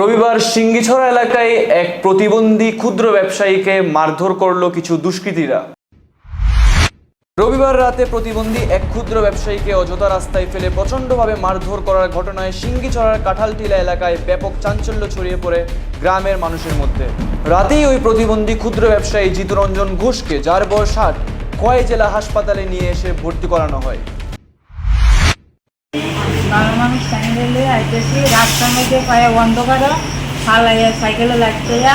রবিবার সিঙ্গিছড়া এলাকায় এক প্রতিবন্ধী ক্ষুদ্র ব্যবসায়ীকে মারধর করল কিছু দুষ্কৃতীরা। রবিবার রাতে প্রতিবন্ধী এক ক্ষুদ্র ব্যবসায়ীকে অযথা রাস্তায় ফেলে প্রচণ্ডভাবে মারধর করার ঘটনায় সিঙ্গিছড়ার কাঁঠালটিলা এলাকায় ব্যাপক চাঞ্চল্য ছড়িয়ে পড়ে গ্রামের মানুষের মধ্যে। রাতেই ওই প্রতিবন্ধী ক্ষুদ্র ব্যবসায়ী জিতুরঞ্জন ঘোষকে, যার বয়স ষাট, খোয়াই জেলা হাসপাতালে নিয়ে এসে ভর্তি করানো হয়। ভালো মানুষ সাইকেলে আইতেছি রাস্তার মধ্যে পায়ে অন্ধকার ফালাইয়া সাইকেলে লাগতে যা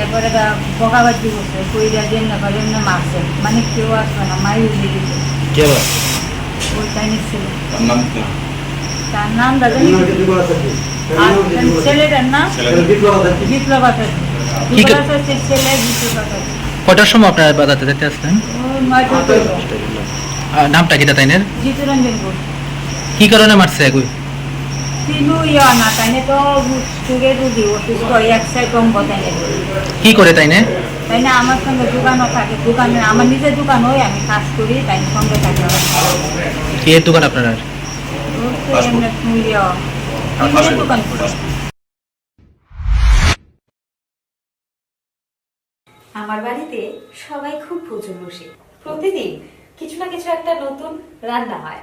এরপরে বকা বাজি করছে কইরা দিয়ে না মারছে। মানে কেউ আসবে না মাই উঠে কে ওই চাইনিজ ছিল। তার নাম দাদা আর ছেলেটার নাম? বিপ্লব আচার্য বিপ্লব আচার্যের ছেলে বিপ্লব আচার্য কটার সময় আপনারা বাজাতে যেতে আসলেন? নামটা কি তাইনের? জিতুরঞ্জন ঘোষ। কি কারণে মারছে এগুই তিনু ইয়া না তাইনে তো সুগে রুগী অসুস্থ এক সাইড কম তাইনে। কি করে তাইনে? তাই না আমার সঙ্গে দোকানও থাকে দোকানে আমার নিজের দোকান হয় আমি কাজ করি তাই সঙ্গে থাকে আমার। কি দোকান আপনার দোকান। করে আমার বাড়িতে সবাই খুব প্রচুর বসে প্রতিদিন কিছু না কিছু একটা নতুন রান্না হয়।